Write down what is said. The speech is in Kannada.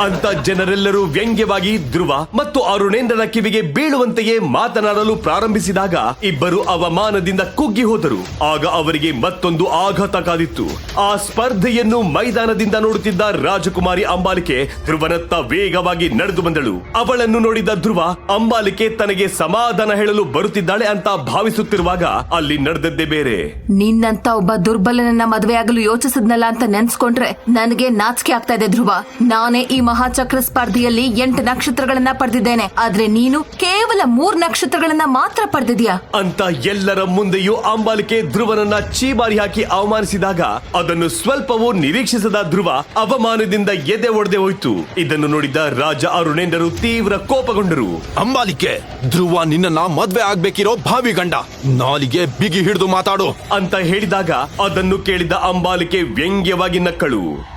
ಅಂತ ಜನರೆಲ್ಲರೂ ವ್ಯಂಗ್ಯವಾಗಿ ಧ್ರುವ ಮತ್ತು ಅರುಣೇಂದ್ರನ ಕಿವಿಗೆ ಬೀಳುವಂತೆಯೇ ಮಾತನಾಡಲು ಪ್ರಾರಂಭಿಸಿದಾಗ ಇಬ್ಬರು ಅವಮಾನದಿಂದ ಕುಗ್ಗಿ ಹೋದರು. ಆಗ ಅವರಿಗೆ ಮತ್ತೊಂದು ಆಘಾತ ಕಾದಿತ್ತು. ಆ ಸ್ಪರ್ಧೆಯನ್ನು ಮೈದಾನದಿಂದ ನೋಡುತ್ತಿದ್ದ ರಾಜಕುಮಾರಿ ಅಂಬಾಲಿಕೆ ಧ್ರುವನತ್ತ ವೇಗವಾಗಿ ನಡೆದು ಬಂದಳು. ಅವಳನ್ನು ನೋಡಿದ ಧ್ರುವ, ಅಂಬಾಲಿಕೆ ತನಗೆ ಸಮಾಧಾನ ಹೇಳಲು ಬರುತ್ತಿದ್ದಾಳೆ ಅಂತ ಭಾವಿಸುತ್ತಿರುವಾಗ ಅಲ್ಲಿ ನಡೆದದ್ದೇ ಬೇರೆ. ನಿನ್ನಂತ ಒಬ್ಬ ದುರ್ಬಲನನ್ನ ಮದುವೆ ಆಗಲು ಯೋಚಿಸಿದ್ನಲ್ಲ ಅಂತ ನೆನ್ಸ್ಕೊಂಡ್ರೆ ನನಗೆ ನಾಚಿಕೆ ಆಗ್ತಾ ಇದೆ ಧ್ರುವ. ನಾನೇ ಈ ಮಹಾಚಕ್ರ ಸ್ಪರ್ಧೆಯಲ್ಲಿ ಎಂಟು ನಕ್ಷತ್ರಗಳನ್ನ ಪಡೆದಿದ್ದೇನೆ. ಆದ್ರೆ ನೀನು ಕೇವಲ ಮೂರ್ ನಕ್ಷತ್ರಗಳನ್ನ ಮಾತ್ರ ಪಡೆದಿದ್ಯಾ ಅಂತ ಎಲ್ಲರ ಮುಂದೆಯೂ ಅಂಬಾಲಿಕೆ ಧ್ರುವನನ್ನ ಚೀಬಾರಿ ಹಾಕಿ ಅವಮಾನಿಸಿದಾಗ ಅದನ್ನು ಸ್ವಲ್ಪವೂ ನಿರೀಕ್ಷಿಸದ ಧ್ರುವ ಅವಮಾನದಿಂದ ಎದೆ ಒಡೆದೇ ಹೋಯ್ತು. ಇದನ್ನು ನೋಡಿದ ರಾಜ ಅರುಣೇಂದ್ರರು ತೀವ್ರ ಕೋಪಗೊಂಡರು. ಅಂಬಾಲಿಕೆ ಧ್ರುವ ನಿನ್ನ ಮದ್ವೆ ಆಗ್ಬೇಕಿರೋ ಭಾವಿ ಗಂಡ ನಾಲಿಗೆ ಬಿಗಿ ಹಿಡಿದು ಮಾತಾಡು. ಅಂತ ಹೇಳಿದಾಗ ಅದನ್ನು ಕೇಳಿದ ಅಂಬಾಲಿಕೆ ವ್ಯಂಗ್ಯವಾಗಿ ನಕ್ಕಳು.